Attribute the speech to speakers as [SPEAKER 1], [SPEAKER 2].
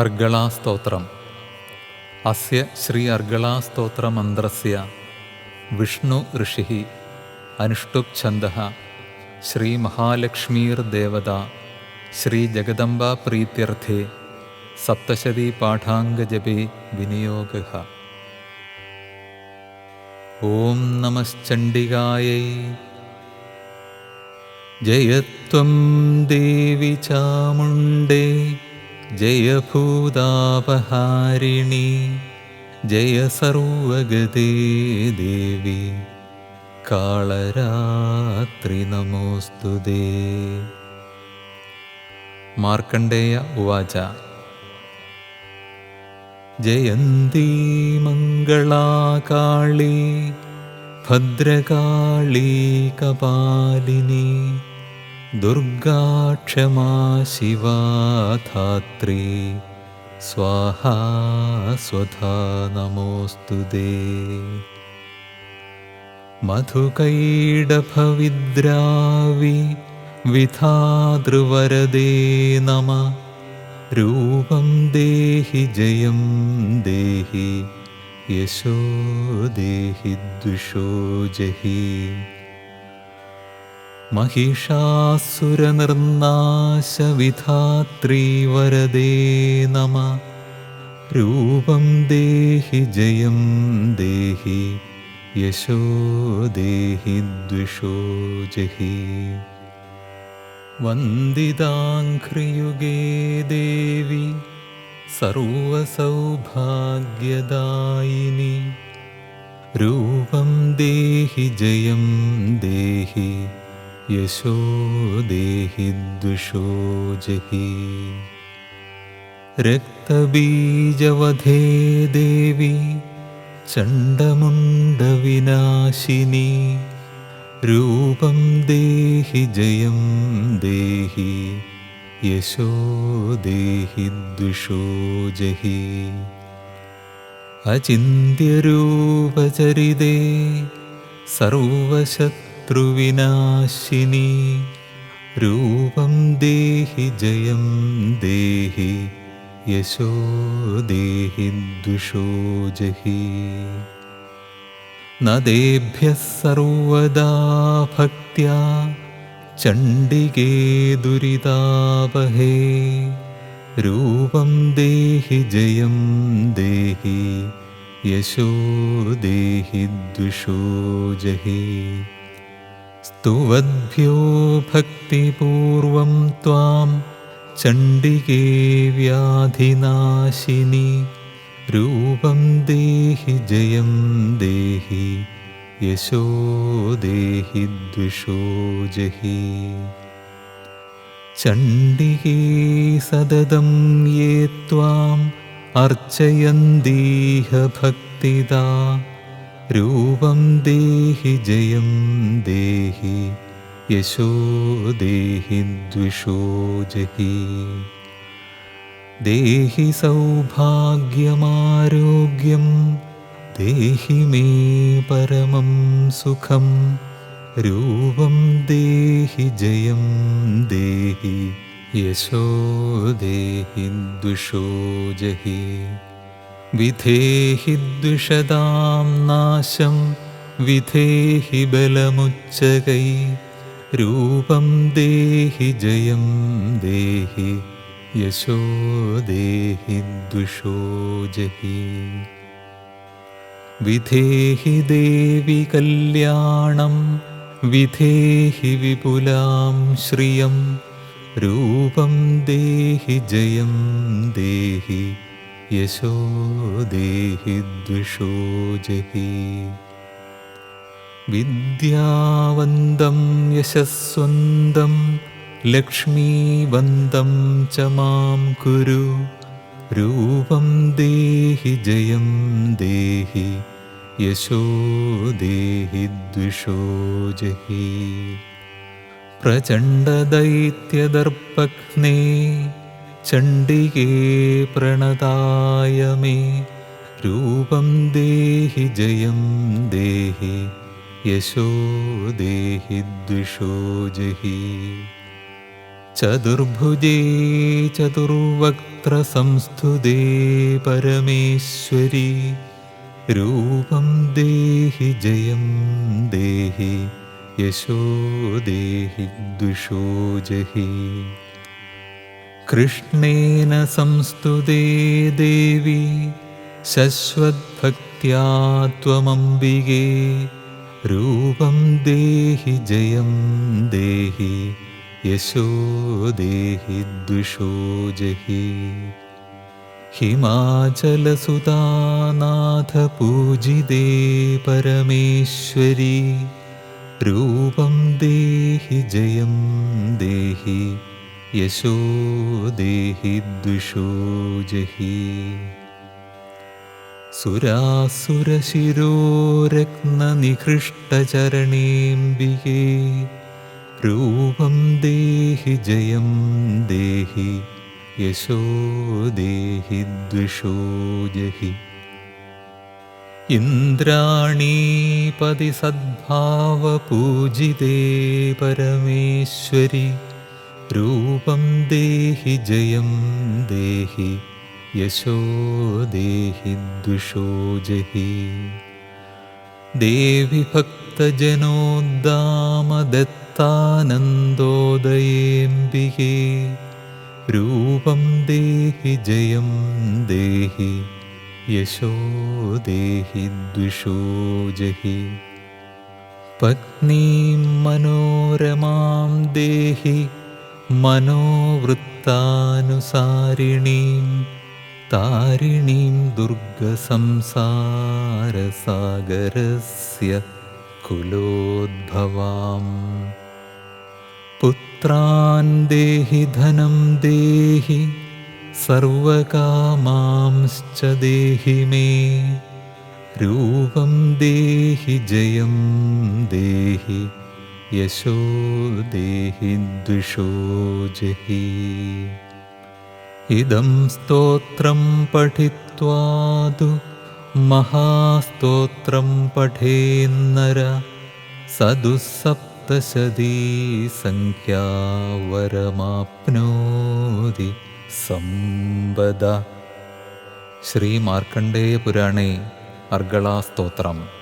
[SPEAKER 1] अर्गलास्तोत्रम्। अस्य श्री अर्गलास्तोत्रमन्त्रस्य विष्णुऋषिः अनुष्टुप्छन्दः श्रीमहालक्ष्मीर्देवता श्रीजगदम्बाप्रीत्यर्थे सप्तशतीपाठाङ्गजपे विनियोगः। ॐ नमश्चण्डिकायै जयत्वं देवि चामुण्डे ജയഭൂതാപഹാരിണി ജയ സർവഗതേ ദേവി കാളരാത്രി നമോസ്തുതേ മാർക്കണ്ഡേയ ഉവാച. ജയന്തി മംഗളാകാളി ഭദ്രകാളി കപാലിനി दुर्गा क्षमा शिवा धात्री स्वाहा स्वधा नमोऽस्तु ते मधुकैडभविद्रावि विधातृवरदे नमः। रूपं देहि जयं देहि यशो देहि द्विषो जहि महिषासुरनिर्नाशविधात्रीवरदे नमः रूपं देहि जयं देहि यशो देहि द्विषो जहि वन्दिताङ्घ्रियुगे देवि सर्वसौभाग्यदायिनि रूपं देहि जयं देहि यशो देहि द्विषो जहि। रक्तबीजवधे देवि चण्डमुण्डविनाशिनी। रूपं देहि जयं देहि। यशो देहि द्विषो जहि। अचिन्त्यरूपचरिते सर्वशत्रुविनाशिनी रूपं देहि जयं देहि यशो देहि द्विषो जहि। नदेभ्यः सर्वदा भक्त्या चण्डिके दुरितापहे रूपं देहि जयं देहि यशो देहि द्विषो जहि स्तुवद्भ्यो भक्तिपूर्वं त्वां चण्डिके व्याधिनाशिनि रूपं देहि जयं देहि यशो देहि द्विषो जहि। चण्डिके सततं ये त्वाम् अर्चयन्तीह भक्तिदा रूपं देहि जयं देहि यशो देहि द्विषो जहि देहि सौभाग्यमारोग्यं देहि मे परमं सुखं रूपं देहि जयं देहि यशो देहि द्विषो जहि विधेहि द्विषदां नाशं विधेहि बलमुच्चकै रूपं देहि जयं देहि यशो देहि द्विषो जहि विधेहि देवि कल्याणं विधेहि विपुलां श्रियं रूपं देहि जयं देहि यशो देहि द्विषो जहि। विद्यावन्दं यशस्वन्दं लक्ष्मीवन्दं च मां कुरु। रूपं देहि जयं देहि यशो देहि द्विषो जहि। प्रचण्डदैत्यदर्पघ्ने चण्डिके प्रणताय मे रूपं देहि जयं देहि यशो देहि द्विषो जहि चतुर्भुजे चतुर्वक्त्रसंस्तुते परमेश्वरी रूपं देहि जयं देहि यशो देहि द्विषो जहि कृष्णेन संस्तुते देवी शश्वद्भक्त्या त्वमम्बिगे रूपं देहि जयं देहि यशो देहि द्विषो जहि हिमाचलसुतानाथपूजिते परमेश्वरी रूपं देहि जयं देहि यशो देहि द्विषो जहि। सुरासुरशिरोरत्ननिकृष्टचरणेऽम्बिके। रूपं देहि जयं देहि। यशो देहि द्विषो जहि इन्द्राणीपतिसद्भावपूजिते परमेश्वरि रूपं देहि जयं देहि यशो देहि द्विषो जहि। देवि भक्तजनोद्दामदत्तानन्दोदयेऽम्बिके रूपं देहि जयं देहि यशो देहि द्विषो जहि। पत्नीं मनोरमां देहि मनोवृत्तानुसारिणीं तारिणीं दुर्गसंसारसागरस्य कुलोद्भवाम् पुत्रान् देहि धनं देहि सर्वकामांश्च देहि मे रूपं देहि जयं देहि यशो देहि द्विषो जहि। इदं स्तोत्रं पठित्वा तु महास्तोत्रं पठेन्नर। सदुःसप्तशती सङ्ख्या वरमाप्नोति सम्पद श्रीमार्कण्डेयपुराणे अर्गळास्तोत्रम्